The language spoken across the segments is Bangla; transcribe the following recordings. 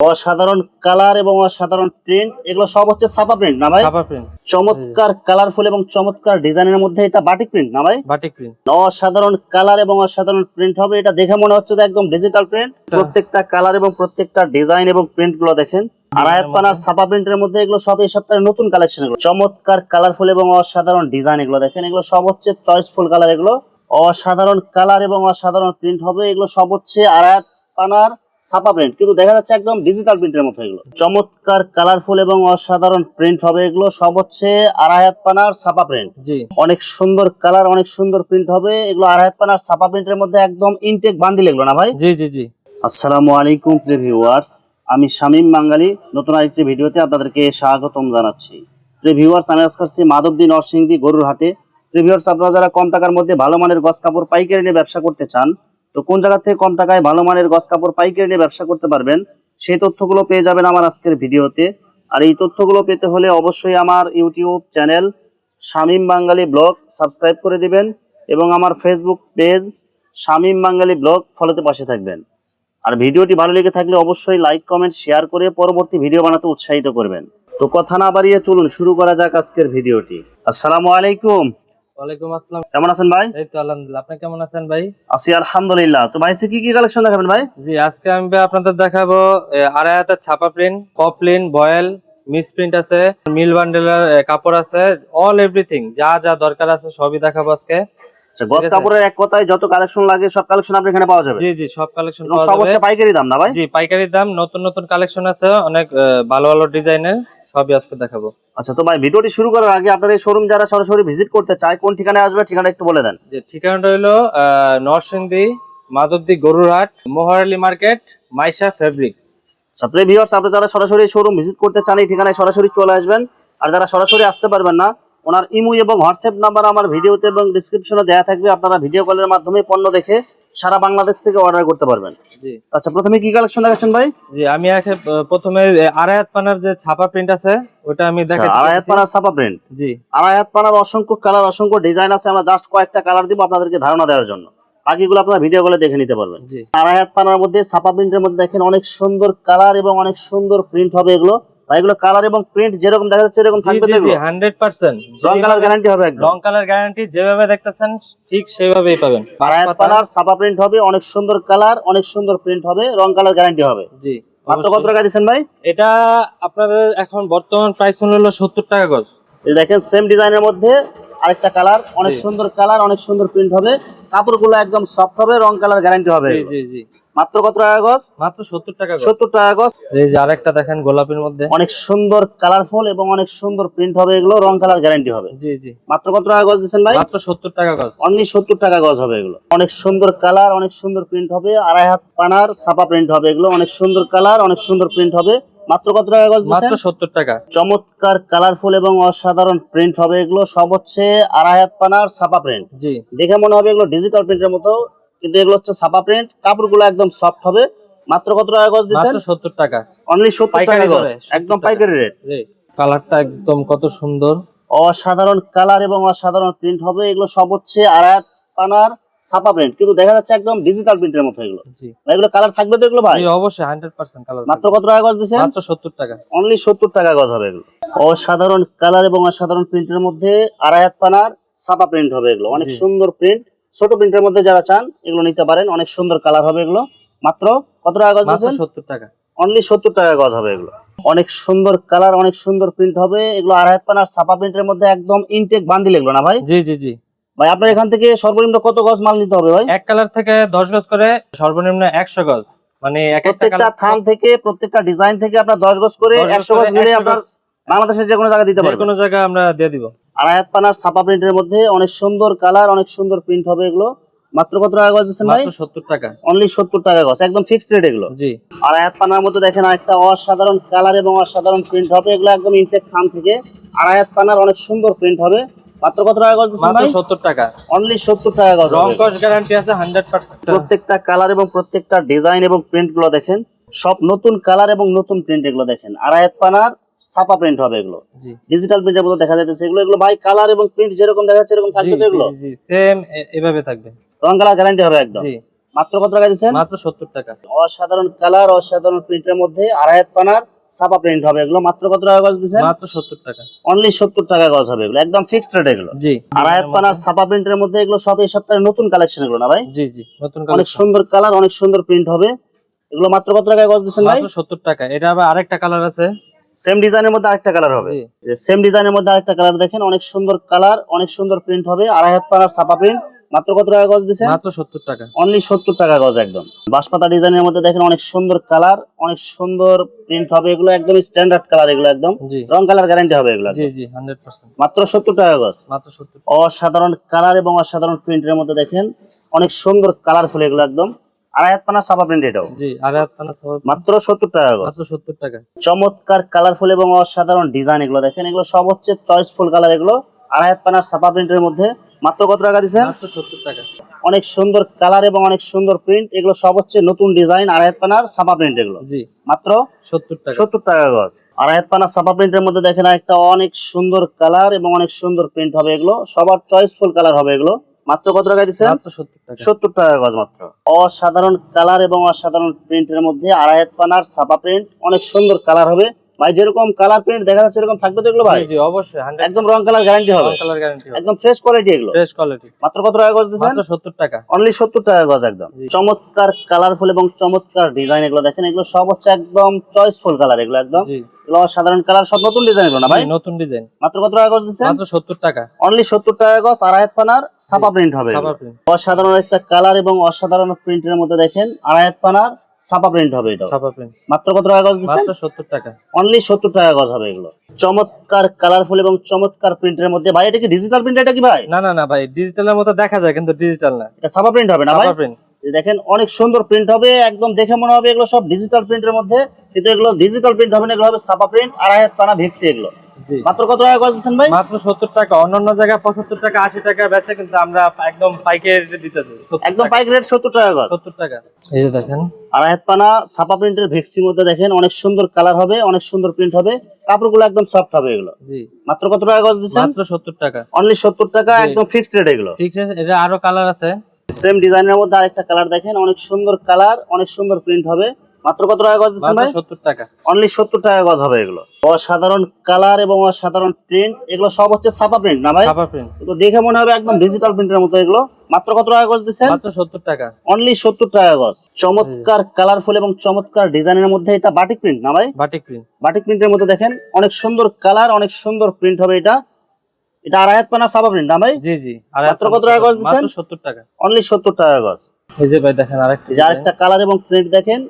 অসাধারণ কালার এবং অসাধারণ প্রিন্ট এগুলো সব হচ্ছে ছাপা প্রিন্ট না ভাই? ছাপা প্রিন্ট। চমৎকার কালারফুল এবং চমৎকার ডিজাইনের মধ্যে এটা বাটিক প্রিন্ট না ভাই? Batik print. অসাধারণ কালার এবং অসাধারণ প্রিন্ট হবে এটা দেখে মনে হচ্ছে যে একদম ডিজিটাল প্রিন্ট প্রত্যেকটা কালার এবং প্রত্যেকটা ডিজাইন এবং প্রিন্টগুলো দেখেন আড়াইয়াত পানার ছাপা প্রিন্টের মধ্যে এগুলো সব এই সপ্তাহের নতুন কালেকশন এগুলো। চমৎকার কালারফুল এবং অসাধারণ ডিজাইন এগুলো দেখেন এগুলো সব হচ্ছে চয়েসফুল কালার এগুলো। অসাধারণ কালার এবং অসাধারণ প্রিন্ট হবে এগুলো সব হচ্ছে আড়াইয়াত পানার ছাপা প্রিন্ট কিন্তু দেখা যাচ্ছে একদম ডিজিটাল প্রিন্টের মতো এগুলো। চমৎকার কালারফুল এবং অসাধারণ প্রিন্ট হবে এগুলো। সব হচ্ছে আড়াইয়াত পানার ছাপা প্রিন্ট জি। অনেক সুন্দর কালার অনেক সুন্দর প্রিন্ট হবে। এগুলো আড়াইয়াত পানার ছাপা প্রিন্টের মধ্যে একদম ইনটেক বান্ডিল এগুলো না ভাই? জি জি জি। আসসালামু আলাইকুম প্রিয় ভিউয়ার্স আমি শামীম বাঙালি নতুন আরেকটি ভিডিওতে আপনাদেরকে স্বাগতম জানাচ্ছি। প্রিয় ভিউয়ার্স আমি আজকে আসছি মাধবদী নরসিংদী গরুর হাটে প্রিয় ভিউয়ার্স আপনারা যারা কম টাকার মধ্যে ভালো মানের গস কাপড় পাইকারি নিয়ে ব্যবসা করতে চান তো কোন জায়গা থেকে কম টাকায় ভালো মানের গস কাপড়, পাইকারি নিয়ে ব্যবসা করতে পারবেন, সেই তথ্যগুলো পেয়ে যাবেন আমার আজকের ভিডিওতে। আর এই তথ্যগুলো পেতে হলে অবশ্যই আমার YouTube channel Shamim Bangali vlog subscribe করে দিবেন এবং আমার Facebook page Shamim Bangali vlog ফলোতে পাশে থাকবেন। আর ভিডিওটি ভালো লেগে থাকলে অবশ্যই লাইক, কমেন্ট, শেয়ার করে পরবর্তী ভিডিও বানাতে উৎসাহিত করবেন। তো কথা না বাড়িয়ে চলুন, শুরু করা যাক আজকের ভিডিওটি। আসসালামু আলাইকুম। ওয়ালাইকুম আসসালাম। কেমন আছেন ভাই? এই তো আলহামদুলিল্লাহ। আপনি কেমন আছেন ভাই? আছি আলহামদুলিল্লাহ। তো ভাই কি কি কালেকশন দেখাবেন ভাই? জি আজকে আমি আপনাদের দেখাবো আড়াই হাতের ছাপা প্রিন্ট পপলিন বয়েল মিস প্রিন্ট আছে মিল বান্ডেলের কাপড় আছে অল এভরিথিং যা যা দরকার আছে সবই দেখাবো আজকে। গস আছে। কাপড়ের এক কথায় যত কালেকশন লাগে সব কালেকশন আপনি এখানে পাওয়া যাবে। জি জি সব কালেকশন পাওয়া সব যাবে। হচ্ছে পাইকারি দাম না ভাই? জি পাইকারি দাম নতুন নতুন কালেকশন আছে অনেক ভালো ভালো ডিজাইনের সবই আজকে দেখাবো। আচ্ছা তো ভাই ভিডিওটি শুরু করার আগে আপনার এই শোরুম যারা সরাসরি ভিজিট করতে চায় কোন ঠিকানায় আসবে ঠিকানা একটু বলে দেন। যে ঠিকানাটা হলো নরসিংদী মাধবদী গরুরহাট মোহরালি মার্কেট মাইশা ফেব্রিক্স। আচ্ছা প্রিয় ভিউয়ার্স আপনি যারা সরাসরি শোরুম ভিজিট করতে চান এই ঠিকানায় সরাসরি চলে আসবেন। আর যারা সরাসরি আসতে পারবেন না ওনার ইমু এবং হোয়াটসঅ্যাপ নাম্বার আমার ভিডিওতে এবং ডিসক্রিপশনে দেওয়া থাকবে। আপনারা ভিডিও কলের মাধ্যমে পণ্য দেখে সারা বাংলাদেশ থেকে অর্ডার করতে পারবেন। জি। আচ্ছা প্রথমে কি কালেকশন দেখাচ্ছেন ভাই? জি আমি আহ, প্রথমে আড়াই হাত পানার যে ছাপা প্রিন্ট আছে ওটা আমি আচ্ছা, দেখাচ্ছি। আড়াই হাত পানার ছাপা প্রিন্ট জি। আড়াই হাত পানার অসংখ্য কালার অসংখ্য ডিজাইন আছে আমরা জাস্ট কয়েকটা কালার দিব আপনাদেরকে ধারণা দেওয়ার জন্য। বাকিগুলো আপনারা ভিডিও কলে দেখে নিতে পারবেন। জি। আড়াই হাত পানার মধ্যে ছাপা প্রিন্টের মধ্যে দেখেন অনেক সুন্দর কালার এবং অনেক সুন্দর প্রিন্ট হবে এগুলো। এগুলো কালার এবং প্রিন্ট যেরকম দেখা যাচ্ছে এরকম থাকবে তো জি জি এগুলো? হান্ড্রেড পার্সেন্ট রং কালার গ্যারান্টি হবে একদম। রং কালার গ্যারান্টি যেভাবে দেখতেছেন ঠিক সেইভাবেই পাবেন। ছাপা প্রিন্ট হবে অনেক সুন্দর কালার অনেক সুন্দর প্রিন্ট হবে রং কালার গ্যারান্টি হবে। জি মাত্র কত টাকা দিচ্ছেন ভাই? এটা আপনাদের এখন বর্তমান প্রাইস মূল্য হলো সত্তর টাকা গজ। এই দেখেন সেম ডিজাইনের মধ্যে আরেকটা কালার অনেক সুন্দর কালার অনেক সুন্দর প্রিন্ট হবে। কাপড়গুলো একদম সফট হবে রং কালার গ্যারান্টি হবে। জি জি জি। মাত্র কত টাকা গজ? মাত্র সত্তর টাকা সত্তর টাকা গজ। এই যে আরেকটা দেখেন গোলাপির মধ্যে। অনেক সুন্দর কালারফুল এবং অনেক সুন্দর প্রিন্ট হবে এগুলো রং কালার গ্যারান্টি হবে। জি জি। মাত্র কত টাকা গজ দিচ্ছেন ভাই? মাত্র সত্তর টাকা গজ। অনলি সত্তর টাকা গজ হবে এগুলো। অনেক সুন্দর কালার অনেক সুন্দর প্রিন্ট হবে। আড়াই হাত পানার ছাপা প্রিন্ট হবে এগুলো। অনেক সুন্দর কালার অনেক সুন্দর প্রিন্ট হবে। মাত্র কত টাকা গজ মাত্র সত্তর টাকা। চমৎকার কালারফুল এবং অসাধারণ প্রিন্ট হবে এগুলো। সব হচ্ছে আড়াই হাত পানার ছাপা প্রিন্ট জি। দেখে মনে হবে এগুলো ডিজিটাল প্রিন্টের মতো। কিন্তু এগুলো হচ্ছে ছাপা প্রিন্ট কাপড়গুলো একদম সফট হবে। মাত্র কত টাকা গজ দিচ্ছেন সত্তর টাকা। অনলি সত্তর টাকা গজ একদম পাইকারি রেট কালারটা একদম কত সুন্দর। অসাধারণ কালার এবং অসাধারণ প্রিন্ট হবে। এগুলো সব হচ্ছে আড়াই পানার ছাপা প্রিন্ট কিন্তু দেখা যাচ্ছে একদম ডিজিটাল প্রিন্টের মতো এগুলো। এগুলো কালার থাকবে তো এগুলো ভাই? অবশ্যই হান্ড্রেড পার্সেন্ট কালার মাত্র কত টাকা গজ দিচ্ছেন মাত্র সত্তর টাকা। অনলি সত্তর টাকা গজ হবে এগুলো। অসাধারণ কালার এবং অসাধারণ প্রিন্টের মধ্যে আড়াই পানার ছাপা প্রিন্ট হবে এগুলো। অনেক সুন্দর প্রিন্ট ছোট প্রিন্টের মধ্যে যারা চান এগুলো নিতে পারেন। অনেক সুন্দর কালার হবে এগুলো। মাত্র কত টাকা গজ দিচ্ছেন সত্তর টাকা। অনলি সত্তর টাকা গজ হবে এগুলো। অনেক সুন্দর কালার অনেক সুন্দর প্রিন্ট হবে। এগুলো আড়াই পানার ছাপা প্রিন্টের মধ্যে একদম ইনটেক বান্ডিল এগুলো না ভাই? জি জি জি। ভাই আপনার এখান থেকে সর্বনিম্ন কত গজ মাল নিতে হবে ভাই? এক কালার থেকে দশ গজ করে সর্বনিম্ন একশো গজ। মানে প্রত্যেকটা থান থেকে প্রত্যেকটা ডিজাইন থেকে আপনার দশ গজ করে একশো গজ মিলে আপনার বাংলাদেশের যে কোনো জায়গায় দিতে পারবেন। কোনো জায়গায় আমরা দিয়ে দিব। আড়াই হাত পানার ছাপা প্রিন্টের মধ্যে অনেক সুন্দর কালার অনেক সুন্দর প্রিন্ট হবে এগুলো। মাত্র কত টাকা গজ দিচ্ছেন ভাই? মাত্র সত্তর টাকা। অনলি সত্তর টাকা গজ একদম ফিক্সড রেট এগুলো। জি। আড়াই হাত পানার মধ্যে দেখেন আরেকটা অসাধারণ কালার এবং অসাধারণ প্রিন্ট হবে এগুলো একদম ইনটেক থান থেকে। আড়াই হাত পানার অনেক সুন্দর প্রিন্ট হবে। মাত্র কত টাকা গজ দিচ্ছেন ভাই? সত্তর টাকা। অনলি সত্তর টাকা গজ রং। কস গ্যারান্টি আছে হান্ড্রেড পার্সেন্ট প্রত্যেকটা কালার এবং প্রত্যেকটা ডিজাইন এবং প্রিন্টগুলো দেখেন। সব নতুন কালার এবং নতুন প্রিন্ট এগুলো দেখেন। আড়াই হাত পানার ছাপা প্রিন্ট হবে এগুলো। ডিজিটাল প্রিন্টের মতো দেখা যাচ্ছে এগুলো এগুলো ভাই কালার এবং প্রিন্ট যেরকম দেখা যাচ্ছে এরকম থাকবে তো এগুলো? জি সেম এভাবে থাকবে। রং কালার গ্যারান্টি হবে একদম। জি। মাত্র কত টাকা দিচ্ছেন মাত্র সত্তর টাকা। অসাধারণ কালার অসাধারণ প্রিন্টের মধ্যে আড়াই পানার ছাপা প্রিন্ট হবে এগুলো। মাত্র কত টাকা গজ দিচ্ছেন মাত্র সত্তর টাকা। অনলি সত্তর টাকা গজ হবে এগুলো। একদম ফিক্সড রেট এগুলো। জি। আড়াই পানার ছাপা প্রিন্টের মধ্যে এগুলো সব এই সপ্তাহে নতুন কালেকশন এগুলো না ভাই? জি জি নতুন অনেক সুন্দর কালার অনেক সুন্দর প্রিন্ট হবে। এগুলো মাত্র কত টাকায় গজ দিচ্ছেন ভাই? মাত্র সত্তর টাকা। এটা আবার আরেকটা কালার আছে। সেম ডিজাইনের মধ্যে আরেকটা কালার হবে। সেম ডিজাইনের মধ্যে আরেকটা কালার দেখেন অনেক সুন্দর কালার অনেক সুন্দর প্রিন্ট হবে। আড়াই হাত পানার ছাপা প্রিন্ট মাত্র কত টাকা গজ দিচ্ছেন? মাত্র সত্তর টাকা। অনলি সত্তর টাকা গজ একদম। বাঁশপাতা ডিজাইনের মধ্যে দেখেন অনেক সুন্দর কালার অনেক সুন্দর প্রিন্ট হবে। এগুলো একদম স্ট্যান্ডার্ড কালার এগুলো একদম। রং কালার গ্যারান্টি হবে এগুলো জি জি হান্ড্রেড পার্সেন্ট মাত্র সত্তর টাকা গজ। মাত্র সত্তর অসাধারণ কালার এবং অসাধারণ প্রিন্টের মধ্যে দেখেন অনেক সুন্দর কালারফুল এগুলো একদম। আড়াই হাত পানা প্রিন্ট এটাও জি হাত পানা সব- মাত্র সত্তর টাকা মাত্র সত্তর টাকা। চমৎকার কালারফুল এবং অসাধারণ ডিজাইন এগুলো। দেখেন এগুলো সব হচ্ছে চয়েসফুল কালার এগুলো। আড়াই হাত পানার প্রিন্টের মধ্যে। মাত্র কত টাকা দিচ্ছেন? মাত্র সত্তর টাকা। অনেক সুন্দর কালার এবং অনেক সুন্দর প্রিন্ট এগুলো সব হচ্ছে নতুন ডিজাইন আড়াই হাত পানার প্রিন্ট এগুলো। জি। মাত্র সত্তর টাকা। সত্তর টাকা গজ। আড়াই হাত পানার ছাপা প্রিন্টের মধ্যে দেখেন একটা অনেক সুন্দর কালার এবং অনেক সুন্দর প্রিন্ট হবে এগুলো। সবার চয়েসফুল কালার হবে এগুলো। মাত্র কত টাকা দিচ্ছেন? সত্তর টাকা। গজ মাত্র। অসাধারণ কালার এবং অসাধারণ প্রিন্টের মধ্যে আড়াই হাত পানার ছাপা প্রিন্ট। অনেক সুন্দর কালার হবে। ভাই যেরকম কালার প্রিন্ট দেখা যাচ্ছে এরকম থাকবে তো এগুলো ভাই? জি অবশ্যই একদম রং কালার গ্যারান্টি হবে। কালার গ্যারান্টি হবে। একদম ফ্রেশ কোয়ালিটি এগুলো। ফ্রেশ কোয়ালিটি মাত্র কত টাকা গজ দিচ্ছেন? মাত্র সত্তর টাকা। অনলি সত্তর টাকা গজ একদম। চমৎকার কালারফুল এবং চমৎকার ডিজাইন এগুলো। দেখেন এগুলো সব হচ্ছে একদম চয়েসফুল কালার এগুলো একদম। জি। সাধারণ কালার সব নতুন ডিজাইন এগুলো না ভাই? নতুন ডিজাইন মাত্র কত টাকা গজ দিচ্ছেন? মাত্র সত্তর টাকা। অনলি সত্তর টাকা গজ আড়াই হাত পানার ছাপা প্রিন্ট হবে। ছাপা প্রিন্ট অসাধারণ একটা কালার এবং অসাধারণ প্রিন্টের মধ্যে দেখেন আড়াই হাত পানার ছাপা প্রিন্ট হবে এটা ছাপা প্রিন্ট মাত্র কত টাকা গজ দিচ্ছেন? মাত্র সত্তর টাকা। অনলি সত্তর টাকা গজ হবে এগুলো। চমৎকার কালারফুল এবং চমৎকার প্রিন্টের মধ্যে। ভাই এটা কি ডিজিটাল প্রিন্ট এটা কি ভাই? না না না ভাই ডিজিটালের মতো দেখা যায় কিন্তু ডিজিটাল না। এটা ছাপা প্রিন্ট হবে না ভাই? ছাপা প্রিন্ট দেখেন অনেক সুন্দর প্রিন্ট হবে একদম দেখে মনে হবে এগুলো সব ডিজিটাল প্রিন্টের মধ্যে। কিন্তু এগুলো ডিজিটাল প্রিন্ট হবে না এগুলো হবে ছাপা প্রিন্ট আড়াই হাত পানা ভেক্সি এগুলো। মাত্র কত টাকা গজ দিচ্ছেন ভাই? মাত্র সত্তর টাকা অন্যান্য জায়গায় পঁচাত্তর টাকা আশি টাকা বেচে কিন্তু আমরা একদম পাইকারি রেটে দিতেছি একদম পাইক রেট সত্তর টাকা গজ। সত্তর টাকা। এই যে দেখেন। আড়াই হাত পানা ছাপা প্রিন্টের ভেক্সির মধ্যে দেখেন অনেক সুন্দর কালার হবে অনেক সুন্দর প্রিন্ট হবে। কাপড়গুলো একদম সফট হবে এগুলো। জি। মাত্র কত টাকা গজ দিচ্ছেন? মাত্র সত্তর টাকা। অনলি সত্তর টাকা একদম ফিক্সড রেট এগুলো। ঠিক আছে এটা আরও কালার আছে। সেম ডিজাইনের মধ্যে আরেকটা কালার দেখেন অনেক সুন্দর কালার অনেক সুন্দর প্রিন্ট হবে। মাত্র কত টাকা গজ দিচ্ছেন ভাই? সত্তর টাকা। অনলি সত্তর টাকা গজ হবে এগুলো। অসাধারণ কালার এবং অসাধারণ প্রিন্ট এগুলো সব হচ্ছে ছাপা প্রিন্ট না ভাই? ছাপা প্রিন্ট এগুলো দেখে মনে হবে একদম ডিজিটাল প্রিন্টের মতো এগুলো। মাত্র কত টাকা গজ দিচ্ছেন? মাত্র সত্তর টাকা। অনলি সত্তর টাকা গজ। চমৎকার কালারফুল এবং চমৎকার ডিজাইনের মধ্যে এটা বাটিক প্রিন্ট না ভাই? বাটিক প্রিন্ট বাটিক প্রিন্টের মধ্যে দেখেন অনেক সুন্দর কালার অনেক সুন্দর প্রিন্ট হবে এটা। এটা আড়াই হাত পানা ছাপা প্রিন্ট না ভাই? জি জি। মাত্র কত টাকা গজ দিচ্ছেন? সত্তর টাকা। অনলি সত্তর টাকা গজ। এই যে ভাই দেখেন আরেকটা আরেকটা কালার এবং প্রিন্ট দেখেন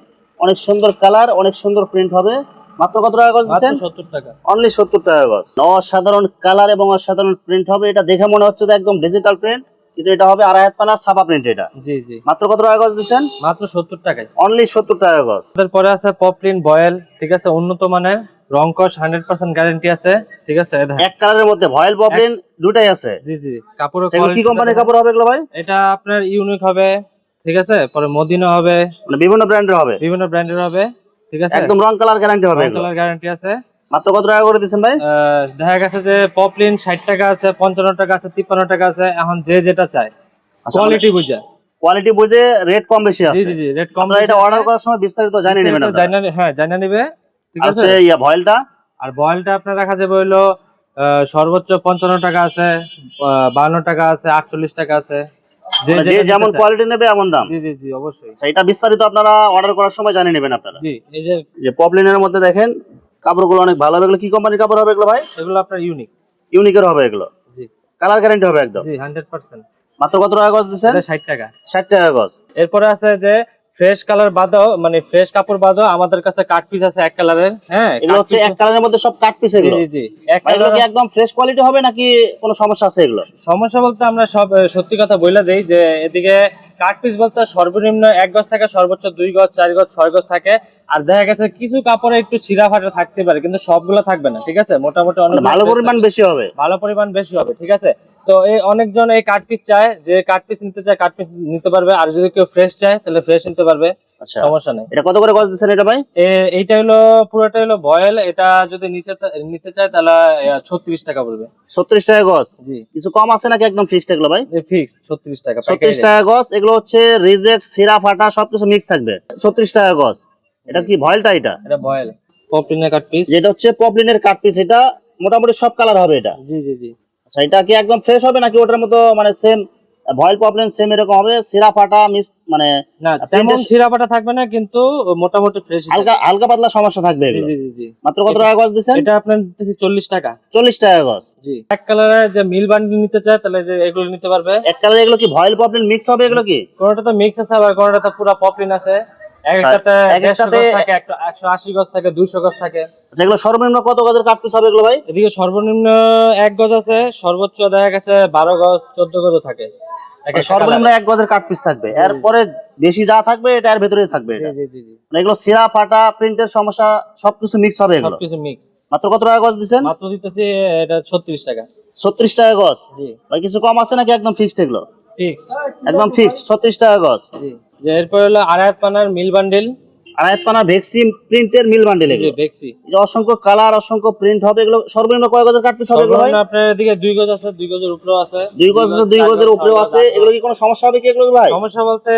অনেক সুন্দর কালার অনেক সুন্দর প্রিন্ট হবে। মাত্র কত টাকা গজ দিচ্ছেন? সত্তর টাকা। অনলি সত্তর টাকা গজ। অসাধারণ কালার এবং অসাধারণ প্রিন্ট হবে। এটা দেখে মনে হচ্ছে যে একদম ডিজিটাল প্রিন্ট কিন্তু এটা হবে আড়াই হাত পানার প্রিন্ট এটা। জি জি। মাত্র কত টাকা গজ দিচ্ছেন? মাত্র সত্তর টাকায়। অনলি সত্তর টাকা গজ। পরে আছে পপলিন বয়েল ঠিক আছে? উন্নত মানের রং কস হান্ড্রেড পার্সেন্ট গ্যারান্টি আছে ঠিক আছে। এক কালারের মধ্যে ভয়েল পপলিন দুটাই আছে। জি জি সেগুলো কি কোম্পানির কাপড় হবে এগুলো ভাই? এটা আপনার ইউনিক হবে ঠিক আছে? পরে মদিনা হবে। মানে বিভিন্ন ব্র্যান্ডের হবে। বিভিন্ন ব্র্যান্ডের হবে ঠিক আছে? একদম রং কালার গ্যারান্টি হবে কালার গ্যারান্টি আছে। মাত্র কত টাকা করে দিচ্ছেন ভাই? দেখা গেছে যে পপলিন ষাট টাকা আছে পঞ্চান্ন টাকা আছে তিপ্পান্ন টাকা আছে এখন যে যেটা চায়। কোয়ালিটি বুঝা। কোয়ালিটি বুঝে রেট কম বেশি আছে। জি জি রেট কম এটা অর্ডার করার সময় বিস্তারিত জানিয়ে নেবেন। হ্যাঁ জানা নিবে। আছে? ইয়া ভয়েলটা? আর বয়েলটা আপনার রাখা যাবে আহ, সর্বোচ্চ পঞ্চান্ন টাকা আছে বান্ন টাকা আছে আটচল্লিশ টাকা আছে। যে মানে যে যেটা যেমন কোয়ালিটি নেবে এমন দাম? জি জি জি অবশ্যই। সেটা বিস্তারিত আপনারা অর্ডার করার সময় জানিয়ে নেবেন আপনারা। জি এই যে যে পপলিনের মধ্যে দেখেন কাপড়গুলো অনেক ভালো হবে। এগুলো কি কোম্পানির কাপড় হবে এগুলো ভাই? এগুলো আপনার ইউনিক ইউনিকের হবে এগুলো। জি। কালার গ্যারান্টি হবে একদম। জি হান্ড্রেড পার্সেন্ট মাত্র কত টাকা গজ টাকা। ষাট টাকা গজ। এরপরে আছে যে ফ্রেশ কালার বাদও মানে ফ্রেশ কাপড় বাদও আমাদের কাছে কাট পিস আছে এক কালারের হ্যাঁ এগুলো হচ্ছে এক কালারের মধ্যে সব কাট পিস এগুলো? জি জি এক কালার কি একদম ফ্রেশ কোয়ালিটি হবে নাকি কোনো সমস্যা আছে এগুলো সমস্যা বলতে আমরা সব সত্যি কথা বলে দেই যে এদিকে কাট পিস বলতে সর্বনিম্ন এক গজ থাকে সর্বোচ্চ দুই গজ চার গজ ছয় গজ থাকে। আর দেখা গেছে কিছু কাপড়ে একটু ছিঁড়া ফাটা থাকতে পারে কিন্তু সবগুলো থাকবে না ঠিক আছে? মোটামুটি অনেক মানে ভালো পরিমাণ বেশি হবে। ভালো পরিমাণ বেশি হবে ঠিক আছে? তো এই অনেকজন এই কাঠ পিস চায় যে কাঠ পিস নিতে চায় কাঠ পিস নিতে পারবে। আর যদি কেউ ফ্রেশ চায় তাহলে ফ্রেশ নিতে পারবে। সমস্যা নেই। এটা কত করে গজ দিচ্ছেন এটা ভাই? এইটা হলো পুরোটা হলো বয়েল। এটা যদি নিচে নিতে চায় তাহলে ছত্রিশ টাকা পড়বে। ছত্রিশ টাকা গজ? জি। কিছু কম আছে নাকি একদম ফিক্সড এগুলো ভাই? ফিক্স ছত্রিশ টাকা ছত্রিশ টাকা গজ এগুলো হচ্ছে রিজেক্ট সিরা ফাটা সবকিছু মিক্স থাকবে। ছত্রিশ টাকা গজ। এটা কি ভয়েলটা এটা? বয়েল। পপলিনের কাট পিস যেটা হচ্ছে পপলিনের কাট পিস এটা মোটামুটি সব কালার হবে এটা। জি জি জি। আচ্ছা এটা কি একদম ফ্রেশ হবে নাকি ওটার মতো মানে সেম ভয়েল পপলিন সেম এরকম হবে সিরা ফাটা মিস মানে না তেমন ছিঁড়াপাটা থাকবে না কিন্তু মোটামুটি ফ্রেশ হালকা হালকা পাতলা সমস্যা থাকবে জি জি জি মাত্র কত টাকা গজ দিচ্ছেন? এটা আপনার দিতেছি চল্লিশ টাকা। চল্লিশ টাকা গজ। জি। এক কালারে যে মিল বান্ডিল নিতে চায় তাহলে যে এগুলো নিতে পারবে। এক কালার এগুলো কি ভয়েল পপলিন মিক্স হবে এগুলো কি? কোনটাতে মিক্স আছে আবার কোনটাতে পুরো পপলিন আছে। গজ গজ গজ সর্বনিম্ন কত গজের পিস হবে এগুলো ভাই? এদিকে সর্বনিম্ন এক গজ আছে সর্বোচ্চ দেখা গেছে বারো গজ চোদ্দ গজও থাকে। সর্বনিম্ন এক গজের কাট পিস থাকবে। এরপরে বেশি যা থাকবে এটা এর ভেতরেই থাকবে মানে এগুলো সিরা ফাটা প্রিন্টের সমস্যা সবকিছু মিক্স হবে এগুলো। সবকিছু মিক্স মাত্র কত টাকা গজ দিবেন মাত্র দিতেছি এটা ছত্রিশ টাকা। ছত্রিশ টাকা গজ? জি। ভাই কিছু কম আছে নাকি একদম ফিক্সড এগুলো? ফিক্সড একদম ফিক্সড ছত্রিশ টাকা গজ। জি। যে এরপর হলো আড়াই পানার মিল বান্ডেল। ভেক্সি প্রিন্টের মিল বান্ডেল এগুলো। যে অসংখ্য কালার অসংখ্য প্রিন্ট হবে এগুলো সর্বনিম্ন কয় গজের কাট পিস হবে এগুলো ভাই? আপনার এদিকে দুই গজ আছে দুই গজের উপরেও আছে। দুই গজ আছে দুই গজের উপরেও আছে। এগুলো কি কোনো সমস্যা হবে কি এগুলো ভাই? সমস্যা বলতে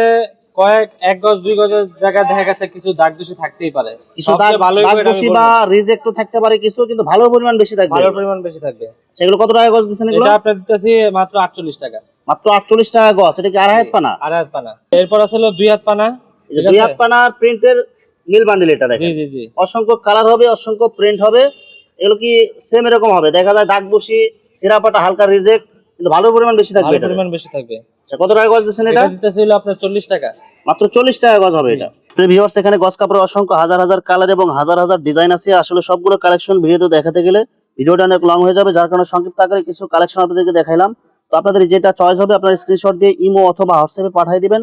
কয়েক এক গজ দুই গজের জায়গায় দেখা গেছে কিছু দাগ দোষী থাকতেই পারে। কিছু দাগ ভালো দাগ দোষী। বা রিজেক্টও থাকতে পারে কিছু কিন্তু ভালো পরিমাণ বেশি থাকবে। ভালো পরিমাণ বেশি থাকবে। সেগুলো কত টাকা গজ দিচ্ছেন এগুলো? এটা আপনার দিতেছি মাত্র আটচল্লিশ টাকা। মাত্র আটচল্লিশ টাকা গজ এটা কি আড়াই হাত পানা? আড়াই হাত পানা। এরপর আছে হলো দুই হাত পানা। এই যে দুই হাত পানার প্রিন্টের মিল বান্ডেল এটা দেখেন। জি জি। অসংখ্য কালার হবে অসংখ্য প্রিন্ট হবে। এগুলো কি সেম এরকম হবে? দেখা যায় দাগ বসি সিরাপাটা হালকা রিজেক্ট কিন্তু ভালো পরিমাণ বেশি থাকবে এটা পরিমাণ বেশি থাকবে। আচ্ছা, কত টাকা গজ দিচ্ছেন এটা? এটা দিতেছি হলো আপনার চল্লিশ টাকা। মাত্র চল্লিশ টাকা গজ হবে এটা। তো ভিউয়ার্স এখানে গজ কাপড়ের অসংখ্য হাজার হাজার কালার এবং হাজার হাজার ডিজাইন আছে। আসলে সবগুলো কালেকশন ভিডিওতে দেখাতে গেলে ভিডিওটা অনেক লং হয়ে যাবে। যার কারণে সংক্ষিপ্ত আকারে কিছু কালেকশন আপনাদেরকে দেখাইলাম। তো আপনাদের যেটা চয়েস হবে আপনার স্ক্রিনশট দিয়ে ইমো অথবা হোয়াটসঅ্যাপে পাঠিয়ে দিবেন।